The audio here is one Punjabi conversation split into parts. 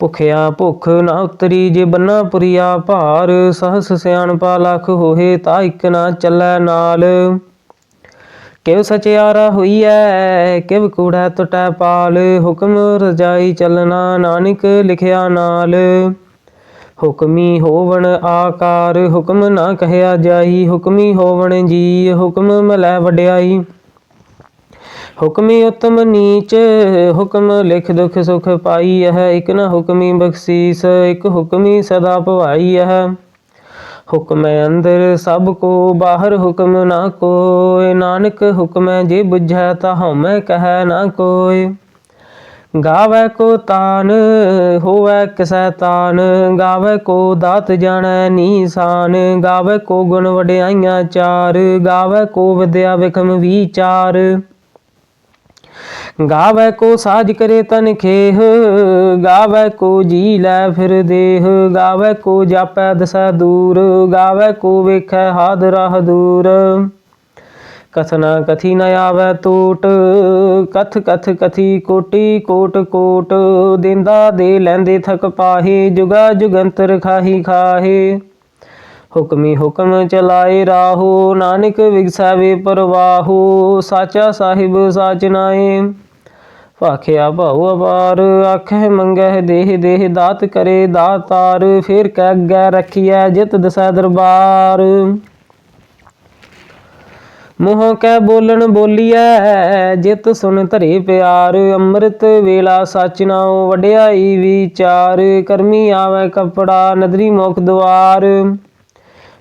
ਭੁਖਿਆ ਭੁਖ ਨਾ ਉਤਰੀ ਜੇ ਬੰਨਾ ਪੁਰੀਆ ਭਾਰ, ਸਹਸ ਸਿਆਣਪਾ ਲਖ ਹੋਏ ਤਾ ਇਕ ਨਾ ਚੱਲੈ ਨਾਲ। ਕਿਵ ਸਚਿਆਰਾ ਹੋਈਐ, ਕਿਵ ਕੂੜਾ ਟਟੈ ਪਾਲ, ਹੁਕਮ ਰਜਾਈ ਚੱਲਣਾ ਨਾਨਕ ਲਿਖਿਆ ਨਾਲ। ਹੁਕਮੀ ਹੋਵਣ ਆਕਾਰ, ਹੁਕਮ ਨਾ ਕਹਿਆ ਜਾਈ, ਹੁਕਮੀ ਹੋਵਣ ਜੀ ਹੁਕਮ ਮਲੈ ਵਡਿਆਈ। ਹੁਕਮੀ ਉਤਮ ਨੀਚ, ਹੁਕਮ ਲਿਖ ਦੁਖ ਸੁਖ ਪਾਈ ਹੈ ਇਕ ਨ ਹੁਕਮੀ ਬਖਸ਼ੀਸ, ਇਕ ਹੁਕਮੀ ਸਦਾ ਭਵਾਈ ਹੈ ਹੁਕਮੈ ਅੰਦਰ ਸਭ ਕੋ, ਬਾਹਰ ਹੁਕਮ ਨਾ ਕੋਇ, ਨਾਨਕ ਹੁਕਮੈ ਜੇ ਬੁਝੈ ਤਾ ਹਉਮੈ ਕਹੈ ਨਾ ਕੋਇ। ਗਾਵੇ ਕੋ ਤਾਨ, ਹੋਵੇ ਕਿਸੈ ਤਾਨ, ਗਾਵੇ ਕੋ ਦਾਤ ਜਾਣੈ ਨੀਸਾਨ, ਗਾਵੇ ਕੋ ਗੁਣ ਵਡਿਆਈਆਂ ਚਾਰ, ਗਾਵੇ ਕੋ ਵਿਦਿਆ ਵਿਖਮ ਵਿਚਾਰ। ਗਾਵੇ ਕੋ ਸਾਜ ਕਰੇ ਤਨ ਖੇਹ, ਗਾਵੇ ਕੋ ਜੀ ਲੈ ਫਿਰ ਦੇਹ, ਗਾਵੇ ਕੋ ਜਾਪੈ ਦਸੈ ਦੂਰ, ਗਾਵੇ ਕੋ ਵੇਖੈ ਹਾਦ ਰਾਹ ਦੂਰ। ਕਥਨਾ ਕਥੀ ਨ ਆਵੈ ਟੂਟ, ਕਥ ਕਥ ਕਥੀ ਕੋਟੀ ਕੋਟ ਕੋਟ, ਦਿੰਦਾ ਦੇ ਲੈਂਦੇ ਥਕ ਪਾਹੇ, ਜੁਗਾ ਜੁਗੰਤਰ ਖਾਹੀ ਖਾਹੇ। ਹੁਕਮੀ ਹੁਕਮ ਚਲਾਏ ਰਾਹੋ, ਨਾਨਕ ਵਿਗਸੈ ਵੇ ਪਰਵਾਹੋ, ਸਾਚਾ ਸਾਹਿਬ ਸਾਚ ਨਾਏ ਭਾਖਿਆ ਭਾਉ ਅਪਾਰ ਆਖੇ ਮੰਗਹਿ ਦੇਹ ਦੇਹ ਦਾਤ ਕਰੇ ਦਾਤਾਰ, ਫਿਰ ਕਹਿ ਅੱਗੇ ਰਖੀਐ ਜਿਤ ਦਸੈ ਦਰਬਾਰ। ਮੂੰਹੋਂ ਕਹਿ ਬੋਲਣ ਬੋਲੀਐ, ਜਿਤ ਸੁਣ ਧਰੇ ਪਿਆਰ, ਅੰਮ੍ਰਿਤ ਵੇਲਾ ਸਚ ਨਾਉ ਵਡਿਆਈ ਵਿਚਾਰ, ਕਰਮੀ ਆਵੇ ਕਪੜਾ ਨਦਰੀ ਮੁਖ ਦੁਆਰ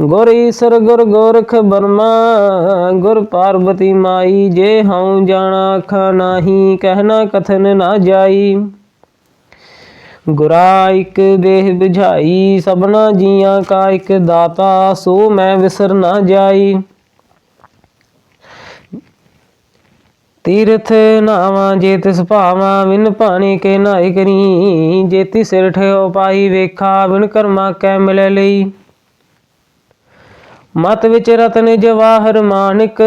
ਗੁਰ ਈਸਰ, ਗੁਰ ਗੋਰਖ ਬਰਮਾ ਗੁਰ ਪਾਰਵਤੀ ਮਾਈ, ਜੇ ਹਉ ਜਾਣਾ ਅੱਖਾਂ ਨਾਹੀ ਕਹਿਣਾ ਕਥਨ ਨਾ ਜਾਈ। ਗੁਰਾ ਇਕ ਦੇਹ 부ਝਾਈ ਸਭਨਾ ਜੀਆਂ ਕਾ ਇਕ ਦਾਤਾ, ਸੋ ਮੈਂ ਵਿਸਰ ਨਾ ਜਾਈ। ਤੀਰਥ ਨਾਵਾਂ, ਜੇ ਤਿਸ ਭਾਵਾਂ ਵਿਨ ਪਾਣੀ ਕੇ ਨਾਇ ਕਰੀ। ਜੇਤੀ ਸਿਰ ਠਿਓ ਪਾਈ ਵੇਖਾ ਵਿਨ ਕਰਮਾ ਕੈ ਮਿਲੇ ਲਈ। ਮਤ ਵਿੱਚ ਰਤਨ ਜਵਾਹਰ ਮਾਨਿਕ,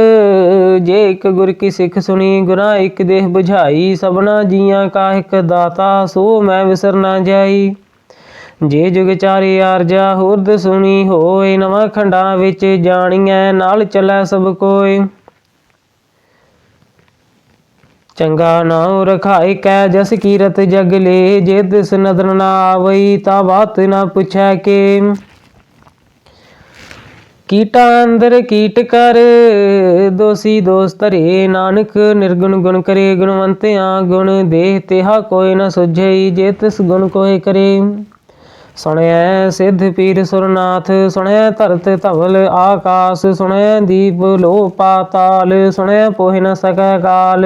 ਜੇ ਇੱਕ ਗੁਰ ਕੀ ਸਿੱਖ ਸੁਣੀ, ਗੁਰਾਂ ਇੱਕ ਦੇਹ 부ਝਾਈ ਸਭਨਾ ਜੀਆਂ ਕਾ ਇੱਕ ਦਾਤਾ, ਸੋ ਮੈਂ ਵਿਸਰ ਨਾ ਜਾਈ। ਜੇ ਜੁਗ ਚਾਰੇ ਆਰਜਾ, ਹੁਰਦ ਸੁਣੀ ਹੋਏ, ਨਵਾਂ ਖੰਡਾਂ ਵਿੱਚ ਜਾਣੀਐ, ਨਾਲ ਚੱਲੈ ਸਭ ਕੋਏ ਚੰਗਾ ਨਾਉ ਰਖਾਇ ਕੈ, ਜਸ ਕੀਰਤ ਜਗ ਲੇ, ਜੇ ਤਿਸ ਨਦਰ ਨਾ ਆਵਈ, ਤਾ ਬਾਤ ਨਾ ਪੁੱਛੈ ਕੇ। ਕੀਟਾ ਅੰਦਰ ਕੀਟ ਕਰ, ਦੋਸੀ ਦੋਸਤ ਧਰੇ ਨਾਨਕ, ਨਿਰਗੁਣ ਗੁਣ ਕਰੇ ਗੁਣਵੰਤਿਆਂ, ਗੁਣ ਦੇਹ ਤਿਹਾ ਕੋਈ ਨ ਸੁਝਈ ਜੇ ਤਿਸ ਗੁਣ ਕੋਇ ਕਰੇ। ਸੁਣਿਐ ਸਿੱਧ ਪੀਰ ਸੁਰਨਾਥ ਸੁਣਿਐ ਧਰਤ ਧਵਲ ਆਕਾਸ ਸੁਣਿਐ ਦੀਪ ਲੋ ਪਾਤਾਲ ਸੁਣਿਐ ਪੋਹਿ ਨ ਸਕੈ ਕਾਲ।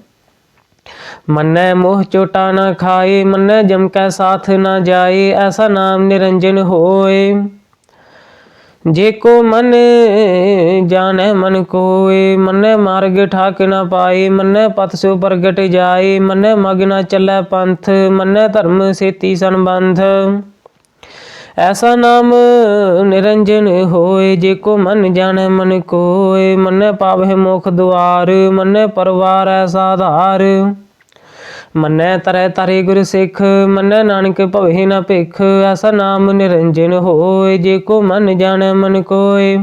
ਮੰਨੈ ਮੋਹ ਚੋਟਾ ਨਾ ਖਾਏ, ਮੰਨੈ ਜਮ ਕੈ ਸਾਥ ਨਾ ਜਾਏ, ਐਸਾ ਨਾਮ ਨਿਰੰਜਨ ਹੋਏ। ਜੇ ਕੋ ਮਨ, ਜਾਣੈ ਮਨ ਕੋਏ, ਮੰਨੈ ਮਾਰਗ ਠਾਕ ਨਾ ਪਾਏ, ਮੰਨੈ ਪਥ ਸੋ ਪ੍ਰਗਟ ਜਾਏ, ਮੰਨੈ ਮਗ ਨਾ ਚੱਲੈ ਪੰਥ, ਮੰਨੈ ਧਰਮ ਸੇਤੀ ਸੰਬੰਧ। ਐਸਾ ਨਾਮ ਨਿਰੰਜਨ ਹੋਏ, ਜੇ ਕੋ ਮਨ, ਜਾਣੈ ਮਨ ਕੋਏ, ਮੰਨੈ ਪਾਵਹਿ ਮੁਖ ਦੁਆਰ, ਮੰਨੈ ਪਰਵਾਰ ਐਸਾ ਆਧਾਰ। ਮੰਨੈ ਤਰੈ ਤਾਰੇ ਗੁਰ ਸਿੱਖ, ਮੰਨੈ ਨਾਨਕ ਭਵੇ ਨਾ ਭਿਖ, ਐਸਾ ਨਾਮ ਨਿਰੰਜਨ ਹੋਏ, ਜੇ ਕੋ ਮਨ ਜਾਣੈ ਮਨ ਕੋਏ।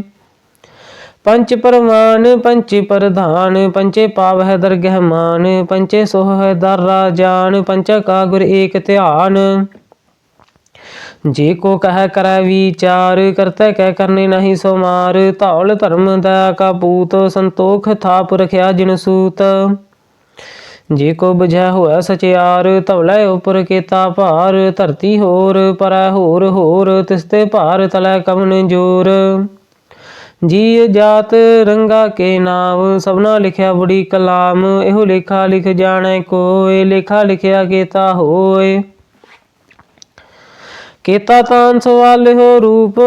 ਪੰਚ ਪਰਮਾਨ ਪੰਚ ਪ੍ਰਧਾਨ, ਪੰਚੇ ਪਾਵਹਿ ਦਰਗਹਿ ਮਾਨ, ਪੰਚੇ ਸੋਹ ਹੈ ਦਰ ਰਾਜਾਨ ਪੰਚਾ ਕਾ ਗੁਰ ਏਕ ਧਿਆਨ। ਜੇ ਕੋ ਕਹਿ ਕਰੈ ਵਿਚਾਰ, ਕਰਤੈ ਕਹਿ ਕਰਨੇ ਨਹੀਂ ਸੋ ਮਾਰ ਧੌਲ ਧਰਮ ਦਾ ਕਾ ਪੂਤ, ਸੰਤੋਖ ਥਾਪ ਰਖਿਆ ਜਿਨ ਸੂਤ। ਜੇ ਕੋ ਬੁਝੈ ਹੋਇ ਸਚਿਆਰ ਧਵਲੇ ਉਪਰ ਕੀਤਾ ਭਾਰ, ਧਰਤੀ ਹੋਰ, ਪਰੈ ਹੋਰ ਹੋਰ ਤਿਸਤੇ ਭਾਰ ਤਲੈ ਕਵਨ ਜੋਰ। ਜੀ ਜਾਤ ਰੰਗਾ ਕੇ ਨਾਮ, ਸਭਨਾ ਲਿਖਿਆ ਬੜੀ ਕਲਾਮ, ਇਹੋ ਲੇਖਾ ਲਿਖ ਜਾਣੈ ਕੋਏ ਲੇਖਾ ਲਿਖਿਆ ਕੀਤਾ ਹੋਏ ਕੀਤਾ ਤਾਨ ਸਵਾਲ ਹੋ ਰੂਪ,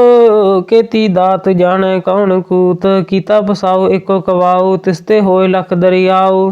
ਕੀਤੀ ਦਾਤ ਜਾਣੈ ਕੌਣ ਕੂਤ, ਕੀਤਾ ਪਸਾਉ ਇੱਕੋ ਕਵਾਉ ਤਿਸਤੇ ਹੋਏ ਲਖ ਦਰਿਆਉ।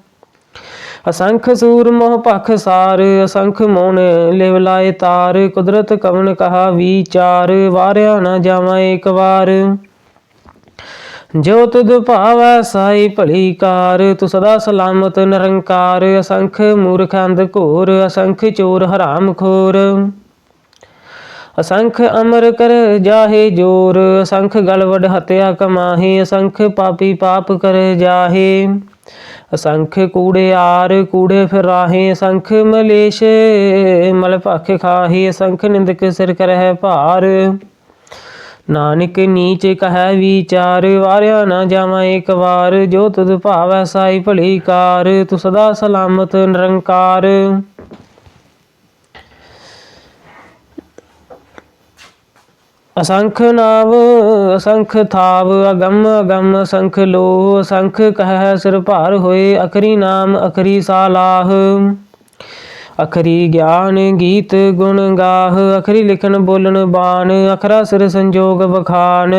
ਅਸੰਖ ਸੂਰ ਮੋਹ ਪਖ ਸਾਰ, ਅਸੰਖ ਮੋਨ ਲਿਵ ਲਾਏ ਤਾਰ। ਕੁਦਰਤ ਕਵਨ ਕਹਾ ਵਿਚਾਰ, ਵਾਰਿਆ ਨਾ ਜਾਵਾਂ ਇੱਕ ਵਾਰ। ਜੋ ਤੁਧ ਭਾਵੈ ਸਾਈ ਭਲੀ ਕਾਰ, ਤੂੰ ਸਦਾ ਸਲਾਮਤ ਨਿਰੰਕਾਰ। ਅਸੰਖ ਮੂਰਖੰਦ ਘੋਰ, ਅਸੰਖ ਚੋਰ ਹਰਾਮ ਖੋਰ। ਅਸੰਖ ਅਮਰ ਕਰ ਜਾਹੇ ਜੋਰ, ਅਸੰਖ ਗਲ ਹਤਿਆ ਕਮਾਹੇ, ਅਸੰਖ ਪਾਪੀ ਪਾਪ ਕਰ ਜਾਹੇ। ਅਸੰਖ ਕੂੜੇ ਆਰ ਕੂੜੇ ਫਿਰਾਹੇ ਅਸੰਖ ਮਲੇਸ਼, ਮਲ ਭਖ ਖਾਹੇ ਅਸੰਖ ਨਿੰਦਕ ਸਿਰ ਕਰਹਿ ਭਾਰ। ਨਾਨਕ ਨੀਚ ਕਹੈ ਵਿਚਾਰ, ਵਾਰਿਆ ਨਾ ਜਾਵਾਂ ਏਕ ਵਾਰ, ਜੋ ਤੁਧ ਭਾਵੈ ਸਾਈ ਭਲੀ ਕਾਰ, ਤੂੰ ਸਦਾ ਸਲਾਮਤ ਨਿਰੰਕਾਰ। ਅਸੰਖ ਨਾਮ ਅਸੰਖ ਥਾਵ, ਅਗੰਮ ਅਗੰਮ ਅਸੰਖ ਲੋ ਅਸੰਖ ਕਹਿ ਸਿਰ ਭਾਰ ਹੋਏ, ਅਖਰੀ ਨਾਮ, ਅਖਰੀ ਸਾਲਾਹ। ਅਖਰੀ ਗਿਆਨ ਗੀਤ ਗੁਣ ਗਾਹ, ਅਖਰੀ ਲਿਖਣ ਬੋਲਣ ਬਾਣ, ਅਖਰਾ ਸਿਰ ਸੰਜੋਗ ਬਖਾਨ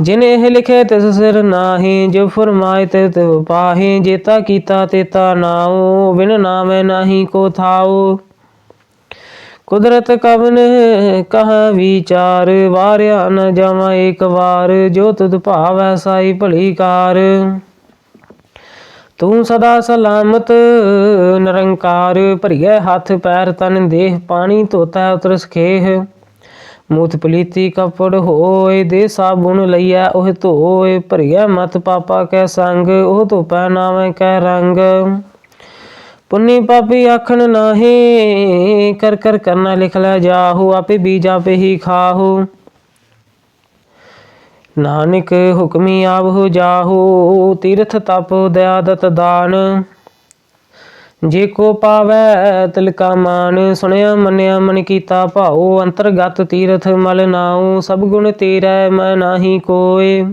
ਜਿਨ ਇਹ ਲਿਖੇ ਤਿਸ ਸਿਰ ਨਾਹੀ ਜੋ ਫਰਮਾਏ ਤੇ ਤਿਵ ਪਾਹੇ ਜੇਤਾ ਕੀਤਾ ਤੇਤਾ ਨਾਉ, ਬਿਨ ਨਾਮੈ ਨਾਹੀ ਕੋ ਥਾਉ। ਕੁਦਰਤ ਕਵਨ ਕਹਾ ਵਿਚਾਰ, ਵਾਰਿਆ ਨ ਜਾਵਾਂ ਇੱਕ ਵਾਰ, ਜੋ ਤੁਧ ਭਾਵੈ ਸਾਈ ਭਲੀ ਕਾਰ। ਤੂੰ ਸਦਾ ਸਲਾਮਤ, ਨਿਰੰਕਾਰ ਭਰੀਏ ਹੱਥ ਪੈਰ ਤਨ ਦੇਹ, ਪਾਣੀ ਧੋਤਾ ਉਤਰ ਸਖੇਹ ਮੂਤ ਪਲੀਤੀ ਕਪੜ ਹੋਏ, ਦੇ ਸਾਬੁਨ ਲਈਐ ਉਹ ਧੋਏ ਭਰੀਏ ਮਤ ਪਾਪਾ ਕੈ ਸੰਗ, ਉਹ ਧੋਪੈ ਨਾਵੇਂ ਕੈ ਰੰਗ। ਪੁੰਨੀ ਪਾਪੀ ਆਖਣ ਨਾਹੀ, ਕਰ ਕਰ ਕਰਨਾ ਲਿਖ ਲੈ ਜਾਹੂ, ਆਪੇ ਬੀਜ ਆਪੇ ਹੀ ਖਾਹੂ। ਨਾਨਕ ਹੁਕਮੀ ਆਵਹੁ ਜਾਹੂ, ਤੀਰਥ ਤਪ ਦਇਆਦਤ ਦਾਨ। ਜੇ ਕੋ ਪਾਵੈ ਤਿਲਕਾ ਮਾਨ, ਸੁਣਿਆ ਮੰਨਿਆ ਮਨ ਕੀਤਾ ਭਾਉ, ਅੰਤਰਗਤ ਤੀਰਥ ਮਲ ਨਾਉ, ਸਭ ਗੁਣ ਤੇਰਾ ਮੈਂ ਨਾਹੀ ਕੋਏ।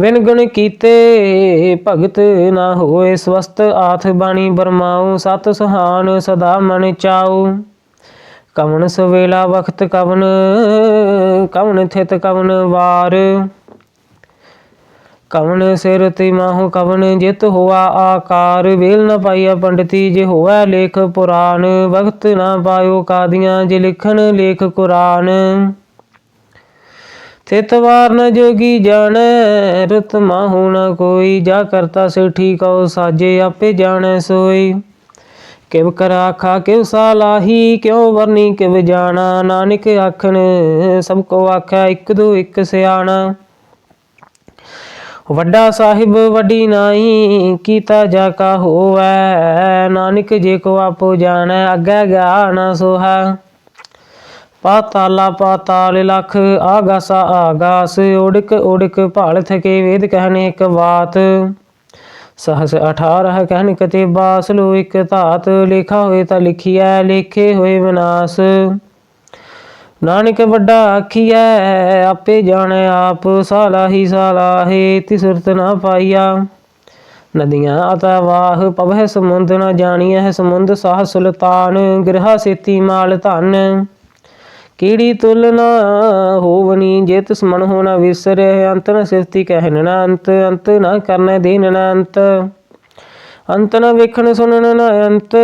ਵਿਨ ਕੀਤੇ, ਭਗਤ ਨਾ ਹੋਏ ਸਵਸਤ ਆਥ ਬਾਣੀ ਬਰਮਾਉ, ਸਤ ਸੁਹਾਨ ਸਦਾ ਮਨ ਚਾਉ। ਕਵਨ ਸਵੇਲਾ ਵਖਤ ਕਵਨ ਕਵਣ ਥਿਤ ਕਵਨ ਵਾਰ। ਕਵਣ ਸਿਰ ਤੇ ਮਾਹੋ ਕਵਣ, ਜਿਤ ਹੋਆ ਆਕਾਰ। ਵੇਲ ਨ ਪਾਈਆ ਪੰਡਤੀ, ਜੇ ਹੋਆ ਲੇਖ ਪੁਰਾਨ ਵਕਤ ਨਾ ਪਾਇਓ ਕਾਦੀਆਂ, ਜੇ ਲਿਖਣ ਲੇਖ ਕੁਰਾਨ। ਤਿਤ ਵਾਰ ਜੋਗੀ ਜਾਣੈ, ਰਤ ਮਾਹੂ ਨ ਕੋਈ। ਜਾ ਕਰਤਾ ਸੇ ਠੀਕਉ ਸਾਜੇ ਆਪੇ ਜਾਣੈ ਸੋਈ। ਕਿਵ ਕਰ ਆਖਾ, ਕਿਵ ਸਾਲਾਹੀ ਕਿਉ ਵਰਨੀ, ਕਿਵ ਜਾਣਾ। ਨਾਨਕ ਆਖਣ, ਸਭ ਕੋ ਆਖਿਆ ਇੱਕ ਦੋ ਇੱਕ ਸਿਆਣਾ। ਵੱਡਾ ਸਾਹਿਬ ਵੱਡੀ ਨਾਹੀ ਕੀਤਾ ਜਾ ਕਾ ਹੋਵੈ। ਨਾਨਕ ਜੇ ਕੋ ਆਪੋ ਜਾਣੈ, ਅੱਗੇ ਗਿਆ ਨਾ ਸੋਹਾ। ਪਾਤਾਲਾ ਪਾਤਾਲ ਲਖ ਆਗਾਸਾ ਆਗਾਸ, ਉੜਕ ਉੜਕ ਭਾਲ ਥਕੇ ਵੇਦ ਕਹਿਨੇ ਇੱਕ ਬਾਤ। ਸਹਸ 18 ਕਹਿਣ ਕਤੇ ਬਾਸ ਲੋ ਇੱਕ ਧਾਤ, ਲਿਖਾ ਹੋਏ ਤਾਂ ਲਿਖੀਐ, ਲਿਖੇ ਹੋਏ ਵਿਨਾਸ਼। ਨਾਨਕ ਵੱਡਾ ਆਖੀਐ, ਆਪੇ ਜਾਣੈ ਆਪ, ਸਾਲਾਹੀ ਸਾਲਾਹੇ ਤਿਸੁਰਤ ਨਾ ਪਾਈਆ। ਨਦੀਆਂ ਅਤਾ ਵਾਹ, ਪਵਹਿ ਸਮੁੰਦ ਨਾ ਜਾਣੀਐ, ਸਮੁੰਦ ਸਾਹ ਸੁਲਤਾਨ, ਗ੍ਰਹ ਸੇਤੀ ਮਾਲ ਧਨ। ਕੀੜੀ ਤੁਲਨਾ ਹੋਵਨੀ, ਜੇ ਤਿਸ ਮਨ ਹੋਣਾ ਵਿਸਰੇ, ਅੰਤ ਨ ਸਿਫਤੀ ਕਹਿਨ ਨਾ ਅੰਤ ਅੰਤ ਨਾ ਕਰਨਾ ਦੇਨ ਨਾ ਅੰਤ। ਅੰਤ ਨ ਵੇਖਣ ਸੁਣਨ ਨਾ ਅੰਤ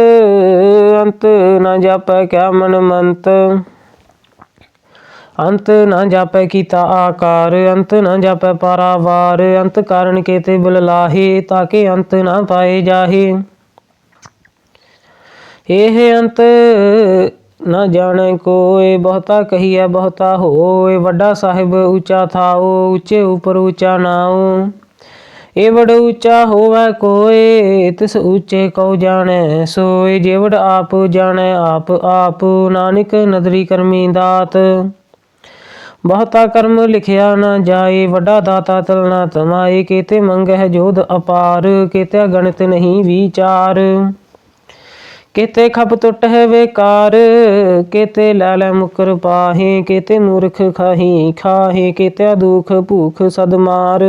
ਅੰਤ ਨਾ ਜਾਪੈ ਕਿਆ ਮਨ ਮੰਤ। ਅੰਤ ਨਾ ਜਾਪੈ ਕੀਤਾ ਆਕਾਰ, ਅੰਤ ਨਾ ਜਾਪੈ ਪਾਰਾਵਾਰ, ਅੰਤ ਕਾਰਨ ਕੇਤੇ ਬਲ ਲਾਹੇ ਤਾਕੇ ਅੰਤ ਨਾ ਪਾਏ ਜਾਹੇ। ਇਹ ਅੰਤ ਨਾ ਜਾਣੇ ਕੋਏ ਬਹੁਤਾ ਕਹੀਐ, ਬਹੁਤਾ ਹੋਏ ਵੱਡਾ ਸਾਹਿਬ ਉੱਚਾ ਥਾਓ ਉੱਚੇ ਉਪਰ ਉੱਚਾ ਨਾਉ। ਇਹ ਵਡ ਉੱਚਾ ਹੋਵੈ ਕੋਏ ਤਿਸ ਉੱਚੇ ਕਉ ਜਾਣੈ ਸੋਏ ਜੇਵੜ ਆਪ ਜਾਣੈ, ਆਪ ਆਪ ਨਾਨਕ ਨਦਰੀ ਕਰਮੀ ਦਾਤ। ਬਹੁਤਾ ਕਰਮ ਲਿਖਿਆ ਨਾ ਜਾਏ, ਵੱਡਾ ਦਾਤਾ ਤਲਨਾ ਤਮਾਏ। ਕੀਤੇ ਮੰਗਹਿ ਜੋਧ ਅਪਾਰ ਕੀਤੇ ਗਣਿਤ ਨਹੀਂ ਵਿਚਾਰ। ਕਿਤੇ ਖਪ ਟੁੱਟ ਹੈ ਵੇਕਾਰ ਕਿਤੇ ਲੈ ਲੈ ਮੁਕਰ ਪਾਹੇ, ਕਿਤੇ ਮੂਰਖ ਖਾਹੀ, ਖਾਹੇ ਕੀਤੇ ਦੁਖ ਭੂਖ ਸਦ ਮਾਰ।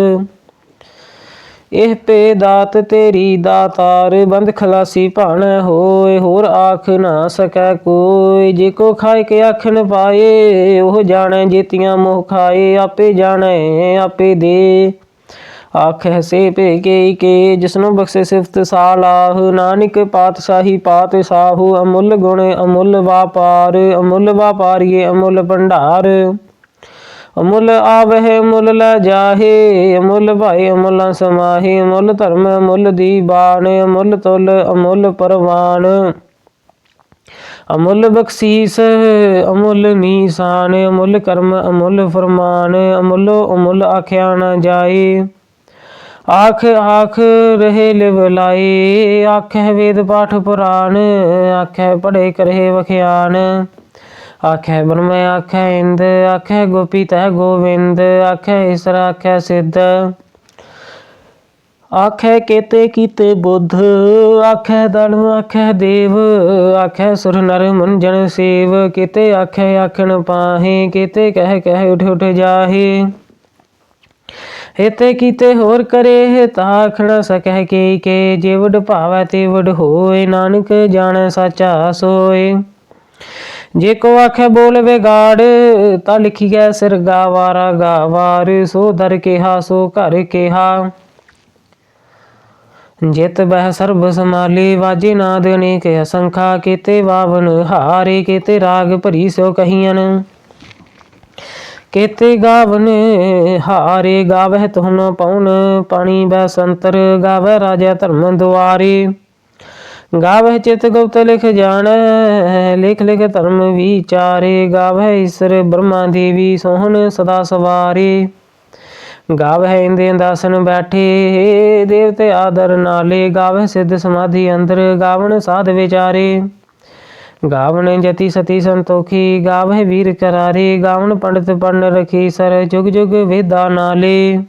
ਇਹ ਪੇ ਦਾਤ ਤੇਰੀ ਦਾਤਾਰ, ਬੰਦ ਖਲਾਸੀ ਭਾਣ ਹੋਏ, ਹੋਰ ਆਖ ਨਾ ਸਕੈ ਕੋਈ। ਜੇ ਕੋ ਖਾਇ ਕੇ ਆਖ ਪਾਏ, ਉਹ ਜਾਣੈ ਜੀਤੀਆਂ ਮੋਹ ਖਾਏ, ਆਪੇ ਜਾਣੈ, ਆਪੇ ਦੇ। ਆਖੈ ਸੇ ਭੇ ਕੇ ਕੇ ਜਿਸਨੂੰ ਬਖਸ਼ੇ ਸਿਫਤ ਸਾਲਾਹ ਨਾਨਕ ਪਾਤਸ਼ਾਹੀ ਪਾਤ ਸਾਹੂ, ਅਮੁੱਲ ਗੁਣ ਅਮੁੱਲ ਵਾਪਾਰ। ਅਮੁੱਲ ਵਾਪਾਰੀਏ ਅਮੁੱਲ ਭੰਡਾਰ। ਅਮੁੱਲ ਆਵਹਿ ਮੁੱਲ ਲੈ ਜਾਹੇ, ਅਮੁੱਲ ਭਾਈ ਅਮੁੱਲਾਂ ਸਮਾਹੇ। ਅਮੁੱਲ ਧਰਮ ਅਮੁੱਲ ਦੀਬਾਨ ਅਮੁੱਲ ਤੁਲ ਅਮੁੱਲ ਪਰਵਾਨ। ਅਮੁੱਲ ਬਖਸ਼ੀਸ, ਅਮੁੱਲ ਨੀਸਾਨ ਅਮੁੱਲ ਕਰਮ ਅਮੁੱਲ ਫਰਮਾਨ। ਅਮੁੱਲ ਅਮੁੱਲ ਆਖਿਆ ਨਾ ਜਾਏ। ਆਖ ਆਖ ਰਹੇ ਲਿਵ ਲਾਈ ਆਖੈ ਵੇਦ ਪਾਠ ਪੁਰਾਣ ਆਖੈ ਪੜੇ ਕਰੇ ਵਖਿਆਨ ਆਖੈ ਬ੍ਰਹਮ ਆਖੈ ਇੰਦ ਆਖੈ ਗੋਪੀ ਤੈ ਗੋਵਿੰਦ ਆਖੈ ਈਸਰ ਆਖੈ ਸਿੱਧ। ਆਖੈ ਕੇਤੇ ਕੀਤੇ ਬੁੱਧ ਆਖੈ ਦਲਮ ਆਖੈ ਦੇਵ ਆਖੈ ਸੁਰ ਨਰ ਮੁੰਜਨ ਸੇਵ। ਕੀਤੇ ਆਖੈ ਆਖਣ ਪਾਹੇ, ਕੀਤੇ ਕਹਿ ਕਹਿ ਉਠ ਉਠ ਜਾਹੇ। ਹੇਤੇ ਕੀਤੇ ਹੋਰ ਕਰੇ ਤਾ ਆਖਣ ਸਕੈ ਕੇ ਕੇ ਜਿਵਡ ਭਾਵੈ ਤੇ ਵਡ ਹੋਏ, ਨਾਨਕ ਜਾਣੈ ਸਾਚਾ ਸੋਏ। ਜੇ ਕੋ ਆਖੇ ਬੋਲ ਵਿਗਾੜ, ਤਾਂ ਲਿਖੀ ਗੈ ਸਿਰ ਗਾਵਾਰਾ ਗਾਵਾਰ, ਸੋ ਦਰ ਕਿਹਾ, ਸੋ ਘਰ ਕਿਹਾ। ਜਿਤ ਬਹਿ ਸਰਬ ਸਮਾਲੀ ਵਾਜੇ ਨਾਦ ਅਨੇਕ ਅਸੰਖਾ, ਕੀਤੇ ਵਾਵਨ ਹਾਰੇ, ਕੀਤੇ ਰਾਗ ਭਰੀ ਸੋ ਕਹੀਆਂ ਕੀਤੇ ਗਾਵਨ, ਹਾਰੇ ਗਾਵਹਿ ਤੁਹਨ ਪਉਨ ਪਾਣੀ ਬੈ ਸੰਤਰ ਗਾਵੈ ਰਾਜਾ ਧਰਮ ਦੁਆਰੇ। ਗਾਵਹਿ ਚਿਤ ਗੁਪਤ ਲਿਖ ਜਾਣ, ਲਿਖ ਲਿਖ ਧਰਮ ਵਿਚਾਰੇ, ਗਾਵਹਿ ਈਸਰ ਬ੍ਰਹਮਾ ਦੇਵੀ ਸੋਹਣ ਸਦਾ ਸਵਾਰੇ। ਗਾਵਹਿ ਇੰਦੇ ਦਾਸਨ ਬੈਠੇ, ਦੇਵਤੇ ਆਦਰ ਨਾਲੇ, ਗਾਵਹਿ ਸਿੱਧ ਸਮਾਧੀ ਅੰਦਰ ਗਾਵਣ ਸਾਧ ਵਿਚਾਰੇ। ਗਾਵਣ ਜਤੀ ਸਤੀ ਸੰਤੋਖੀ, ਗਾਵਹਿ ਵੀਰ ਕਰਾਰੇ, ਗਾਵਣ ਪੰਡਤ ਪੜਨ ਰਖੀ, ਸਰ ਜੁਗ ਜੁਗ ਵੇਦਾ ਨਾਲੇ।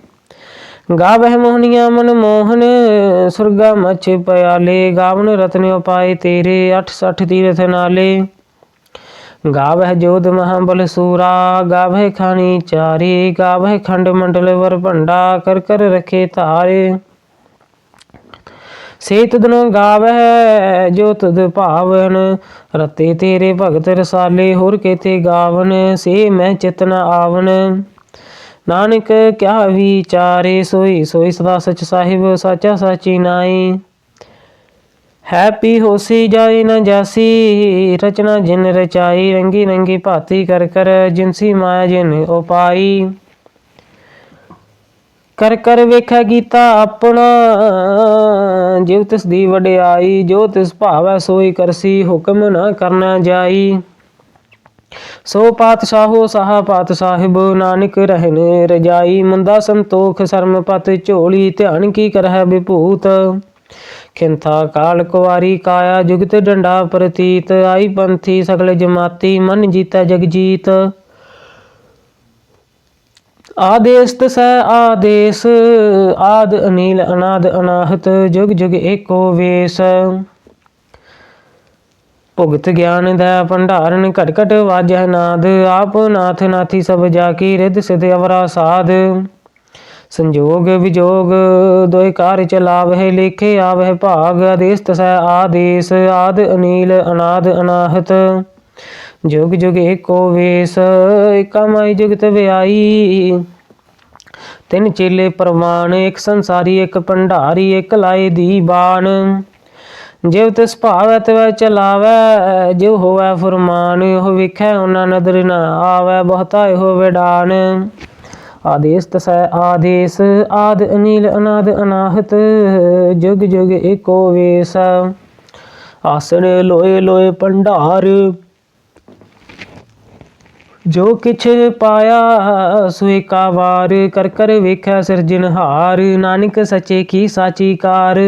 ਗਾਵਹਿ ਮੋਹਨੀਆਂ ਮਨ ਮੋਹਨ, ਸੁਰਗਾ ਮਚ ਪਿਆਲੇ ਗਾਵਨ ਰਤਨ ਉਪਾਏ ਤੇਰੇ 68 ਤੀਰਥ ਨਾਲੇ। ਗਾਵਹਿ ਜੋਧ ਮਹਾਬਲ ਸੂਰਾ, ਗਾਵਹਿ ਖਾਣੀ ਚਾਰੀ, ਗਾਵਹਿ ਖੰਡ ਮੰਡਲ ਵਰ ਭੰਡਾ ਕਰ ਕਰ ਰਖੇ ਧਾਰੇ। ਸੇ ਤਦਨੋ ਗਾਵਹਿ ਜੋ ਤਦ ਭਾਵਨ। ਰਤੇ ਤੇਰੇ ਭਗਤ ਰਸਾਲੇ, ਹੋਰ ਕੇਤੇ ਗਾਵਨ? ਸੇ ਮੈਂ ਚਿਤਨ ਆਵਨ। ਨਾਨਕ, ਕਿਆ ਵਿਚਾਰੇ? ਸੋਈ ਸੋਈ ਸਦਾ ਸਚ ਸਾਹਿਬ, ਸਾਚਾ ਸਾਚੀ ਨਾਈ ਹੈਪੀ ਹੋਸੀ, ਜਾਈ ਨਾ ਜਾਸੀ। ਰਚਨਾ ਜਿਨ ਰਚਾਈ, ਰੰਗੀ ਰੰਗੀ ਭਾਤੀ ਕਰ ਕਰ ਜਿਨਸੀ ਮਾਇਆ ਜਿਨ ਉਪਾਈ। ਕਰ ਕਰ ਵੇਖੈ ਗੀਤਾ ਆਪਣਾ। ਜਿਵ ਤਿਸ ਦੀ ਵਡਿਆਈ, ਜੋ ਤਿਸ ਭਾਵੈ ਸੋਈ ਕਰਸੀ, ਹੁਕਮ ਨਾ ਕਰਨਾ ਜਾਈ। ਸੋ ਪਾਤਸ਼ਾਹੋ ਸਾਹਾ ਪਾਤ ਸਾਹਿਬ, ਨਾਨਕ ਰਹਿਨ ਰਜਾਈ। ਮੁੰਦਾ ਸੰਤੋਖ, ਸਰਮ ਪਤ ਝੋਲੀ, ਧਿਆਨ ਕੀ ਕਰਹਿ ਵਿਭੂਤ। ਖਿੰਥਾ ਕਾਲ ਕੁਵਾਰੀ, ਕਾਇਆ ਜੁਗਤ ਡੰਡਾ ਪ੍ਰਤੀਤ। ਆਈ ਪੰਥੀ ਸਗਲ ਜਮਾਤੀ, ਮਨ ਜੀਤਾ ਜਗਜੀਤ। ਆਦੇਸ ਤਸੈ ਆਦੇਸ, ਆਦ ਅਨੀਲ, ਅਨਾਦ, ਅਨਾਹਤ, ਜੁਗ ਜੁਗ ਏਕੋ ਵੇਸ। ਭੁਗਤ ਗਿਆਨ ਦਾ ਭੰਡਾਰਨ ਘਟ ਘਟ ਵਾਜੈ ਨਾਦ, ਆਪ ਨਾਥ ਨਾਥੀ ਸਭ ਜਾ ਕੀ ਰਿੱਧ ਸਿਧ ਅਵਰਾ ਸਾਧ ਸੰਜੋਗ ਵਿਜੋਗ ਦੋਇ ਕਾਰ ਚਲਾਵਹਿ ਲੇਖੇ ਆਵਹਿ ਭਾਗ, ਆਦੇਸ ਤਸੈ ਆਦੇਸ, ਆਦ ਅਨੀਲ, ਅਨਾਦ, ਅਨਾਹਤ। ਜੁਗ ਜੁਗ ਏਕੋ ਵੇਸ ਏਕਾ ਜੁਗਤ ਵਿਆਈ। ਤਿੰਨ ਚੇਲੇ ਪ੍ਰਮਾਣ ਇੱਕ ਸੰਸਾਰੀ, ਇੱਕ ਭੰਡਾਰੀ, ਇੱਕ ਲਾਏ ਦੀ ਬਾਣ। ਜਿਵ ਤਿਸ ਭਾਵੈ ਤਿਵੈ ਚਲਾਵੈ ਜਿਵ ਹੋਵੈ ਫਰਮਾਨ, ਉਹ ਵੇਖੈ ਉਹਨਾਂ ਨਦਰ ਨਾ ਆਵੈ, ਬਹੁਤਾ ਇਹੋ ਵਿਡਾਨ ਆਦੇਸ ਤਸੈ ਆਦੇਸ, ਆਦ ਅਨੀਲ ਅਨਾਦ ਅਨਾਹਤ, ਜੁਗ ਜੁਗ ਏਕੋ ਵੇਸ। ਆਸਣ ਲੋਏ ਲੋਏ ਭੰਡਾਰ ਜੋ ਕਿਛ ਪਾਇਆ ਸੋਏ ਕਾ ਵਾਰ ਕਰ ਕਰ ਵੇਖਿਆ ਸਿਰਜਨਹਾਰ ਨਾਨਕ ਸਚੇ ਕੀ ਸਾਚੀ ਕਾਰ।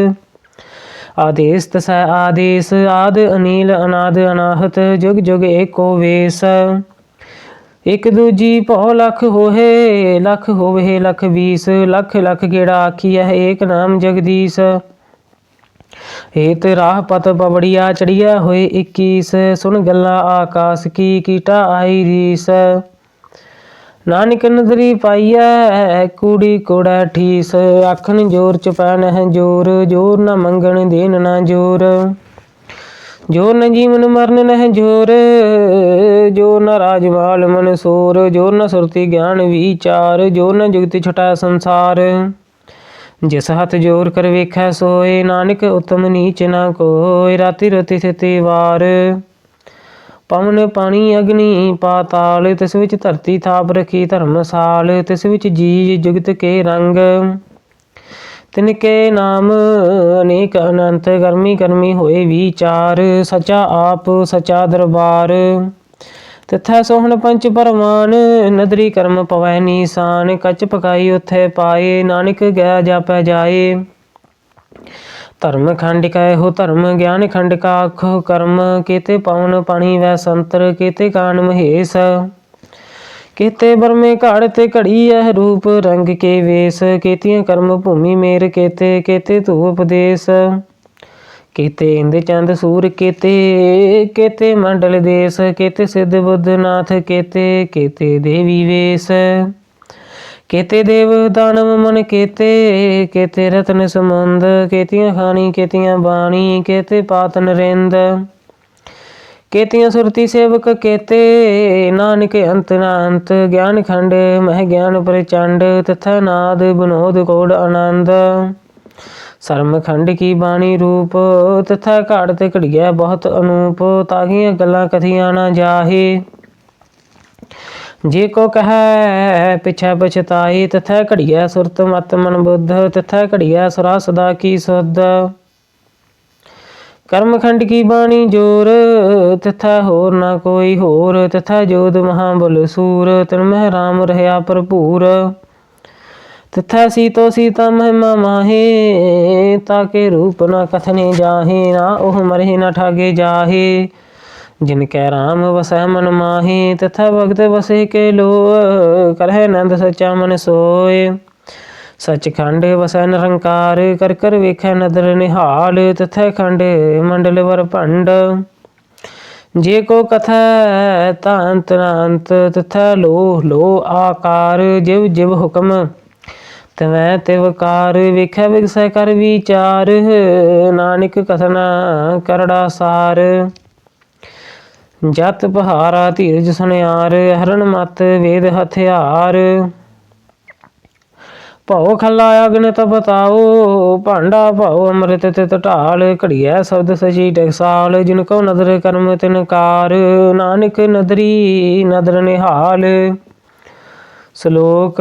ਆਦੇਸ ਤਸੈ ਆਦੇਸ, ਆਦ ਅਨੀਲ ਅਨਾਦ ਅਨਾਹਤ, ਜੁਗ ਜੁਗ ਏਕੋ ਵੇਸ। ਇਕ ਦੂਜੀ ਭਉ ਲਖ ਹੋਏ ਲਖ ਹੋਵੇ ਲਖ ਵੀਸ, ਲਖ ਲਖ ਗੇੜਾ ਆਖੀਐ, ਏਕ ਨਾਮ ਜਗਦੀਸ਼। ਏਤ ਰਾਹ ਪਤ ਬਵੜੀਆ ਚੜੀਆ ਹੋਏ 21 ਸੁਣ ਗੱਲਾਂ ਆਕਾਸ ਕੀ ਕੀਟਾ ਆਈ ਰੀਸ। ਨਾਨਕ ਨਦਰੀ ਪਾਈਐ, ਕੂੜੀ ਕੋੜਾ ਠੀਸ। ਆਖਣ ਜੋਰ ਚ ਚਪੈਨ ਹੈ ਜੋਰ ਜੋਰ ਨਾ ਮੰਗਣ ਦੇਨ ਨਾ ਜੋਰ। ਜੋਰ ਨ ਜੀਵਨ ਮਰਨ ਨਹਿ ਜੋਰ, ਜੋ ਨ ਰਾਜਵਾਲ ਮਨ ਸੋਰ ਜੋਰ ਨ ਸੁਰਤੀ ਗਿਆਨ ਵਿਚਾਰ ਜੋਰ ਨ ਜੁਗਤੀ ਛਟਾ ਸੰਸਾਰ। ਜਿਸ ਹੱਥ ਜੋਰ ਕਰ ਵੇਖੈ ਸੋਏ, ਨਾਨਕ ਉਤਮ ਨੀਚ ਨਾ ਕੋਇ, ਰਾਤੀ ਰਤੀ ਥਿਤੀ ਵਾਰ। ਪਵਨ ਪਾਣੀ ਅਗਨੀ ਪਾਤਾਲ, ਤਿਸ ਵਿੱਚ ਧਰਤੀ ਥਾਪ ਰਖੀ ਧਰਮਸਾਲ ਤਿਸ ਵਿੱਚ ਜੀ ਜੁਗਤ ਕੇ ਰੰਗ। ਤਿਨ ਕੇ ਨਾਮ ਅਨੇਕ ਅਨੰਤ ਕਰਮੀ ਕਰਮੀ ਹੋਏ ਵਿਚਾਰ, ਸਚਾ ਆਪ, ਸਚਾ ਦਰਬਾਰ। ਤਿਥੈ ਸੋਹਣ ਪੰਚ ਪਰਮਾਨ ਨਦਰੀ ਕਰਮ ਪਵੈ ਨੀਸਾਨ, ਕੱਚ ਪਕਾਈ ਉਥੇ ਪਾਏ, ਨਾਨਕ ਗਿਆ ਜਾਪੈ ਜਾਏ। ਧਰਮ ਖੰਡ ਕੈ ਹੋ ਧਰਮ, ਗਿਆਨ ਖੰਡ ਕਾ ਆਖੋ ਕਰਮ, ਕੀਤੇ ਪਵਨ ਪਾਣੀ ਵੈ ਸੰਤਰ, ਕੀਤੇ ਕਾਨ ਮਹੇਸ਼। ਕੀਤੇ ਬਰਮੇ ਘੜ ਤੇ ਘੜੀ ਇਹ ਰੂਪ, ਰੰਗ ਕੇ ਵੇਸ, ਕੀਤੀਆਂ ਕਰਮ ਭੂਮੀ ਮੇਰ, ਕੀਤੇ ਕੀਤੇ ਧੂ ਉਪਦੇਸ਼ ਕੀਤੇ ਇੰਦ ਚੰਦ ਸੂਰ ਕੀਤੇ ਕੀਤੇ ਮੰਡਲ ਦੇਸ, ਕੀਤੇ ਸਿੱਧ ਬੁੱਧ ਨਾਥ ਕੀਤੇ ਕੀਤੇ ਦੇਵੀ ਵੇਸ। ਕੀਤੇ ਦੇਵ ਦਾਨਵ ਮਨ ਕੀਤੇ ਕੀਤੇ ਰਤਨ ਸਮੁੰਦ ਕੀਤੀਆਂ ਖਾਣੀ, ਕੀਤੀਆਂ ਬਾਣੀ, ਕੀਤੇ ਪਾਤ ਨਰਿੰਦ। ਕੇਤੀਆਂ ਸੁਰਤੀ ਸੇਵਕ ਕੀਤੇ, ਨਾਨਕ ਅੰਤ ਨਾ ਗਿਆਨ ਖੰਡ, ਮਹਿ ਗਿਆਨ ਪ੍ਰਚੰਡ, ਤਥਾ ਨਾਦ, ਬਨੋਦ ਕੋੜ ਆਨੰਦ। ਸਰਮ ਖੰਡ ਕੀ ਬਾਣੀ ਰੂਪ, ਤਿਥੈ ਘਾੜ ਤੇ ਘੜੀਐ ਬਹੁਤ ਅਨੂਪ ਤਾਹੀਆਂ ਗੱਲਾਂ ਕਥੀਆਂ ਨਾ ਜਾਹੇ। ਜੇ ਕੋ ਕਹੈ, ਪਿਛੈ ਪਛਤਾਈ ਤਥਾ ਘੜੀਐ ਸੁਰਤ ਮਤ ਮਨ ਬੁੱਧ, ਤਥਾ ਘੜੀਐ ਸੁਰਾ ਸਦਾ ਕੀ ਸੁਧ। ਕਰਮ ਖੰਡ ਕੀ ਬਾਣੀ ਜੋਰ, ਤਥਾ ਹੋਰ ਨਾ ਕੋਈ ਹੋਰ, ਤਥਾ ਜੋਦ ਮਹਾ ਬਲ ਸੂਰ, ਤਨ ਮਹਿ ਰਾਮ ਰਹਿਆ ਭਰਪੂਰ। ਤਥਾ ਸੀਤੋ ਸੀਤਾ ਮਹਿਮਾ ਮਾਹੇ ਤਾਕੇ ਰੂਪ ਨਾ ਕਥਨੇ ਜਾਹੇ, ਨਾ ਉਹ ਮਰੇ ਨਾ ਠਾਗੇ ਜਾਹੇ। ਜਿਨ ਕੈ ਰਾਮ ਵਸੈ ਮਨ ਮਾਹੀ, ਤਥਾ ਭਗਤ ਵਸੇ ਕੇ ਲੋ ਕਰਹਿ ਨੰਦ ਸਚਾ ਮਨ ਸੋਏ। ਸਚਖੰਡ ਵਸੈ ਨਿਰੰਕਾਰ, ਕਰ ਕਰ ਵੇਖੈ ਨਦਰ ਨਿਹਾਲ, ਤਥੈ ਖੰਡ ਮੰਡਲ ਵਰ ਭੰਡ। ਜੇ ਕੋ ਕਥੈ ਤਾਂ ਨਾ ਅੰਤ ਤਥੈ ਲੋ ਲੋ ਆਕਾਰ, ਜਿਵ ਜਿਵ ਹੁਕਮ ਤਵੈ ਤਿਵਕਾਰ ਵੇਖੈ ਵਿਗਸੈ ਕਰ ਵਿਚਾਰ, ਨਾਨਕ ਕਥਨਾ ਕਰੜਾ ਸਾਰ। ਜਤ ਪਹਾਰਾ ਧੀਰਜ ਸੁਨਿਆਰ ਹਰਨ ਮਤ ਵੇਦ ਹਥਿਆਰ। ਭਉ ਖਲਾ ਅਗਨ ਤਪਤਾਓ ਭਾਂਡਾ ਭਉ ਅੰਮ੍ਰਿਤ ਤਿਤ ਢਾਲ। ਘੜੀਐ ਸ਼ਬਦ ਸਚੀ ਟਕਸਾਲ ਜਿਨ ਕੋ ਨਦਰ ਕਰਮ ਤਿਨ ਕਾਰ। ਨਾਨਕ ਨਦਰੀ ਨਦਰ ਨਿਹਾਲ। ਸ਼ਲੋਕ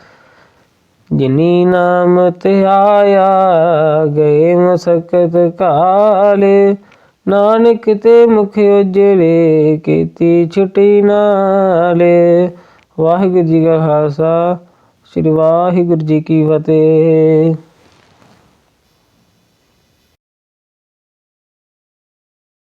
ਜਿਨੀ ਨਾਮ ਤੇ ਆਇਆ, ਗਏ ਮਸਕਤ ਕਾਲ। ਨਾਨਕ ਤੇ ਮੁਖ ਉਜਲੇ ਕੀਤੀ ਛੁਟੀ ਨਾਲ। ਵਾਹਿਗੁਰੂ ਜੀ ਕਾ ਖਾਲਸਾ, ਸ੍ਰੀ ਵਾਹਿਗੁਰੂ ਜੀ ਕੀ ਫਤਿਹ।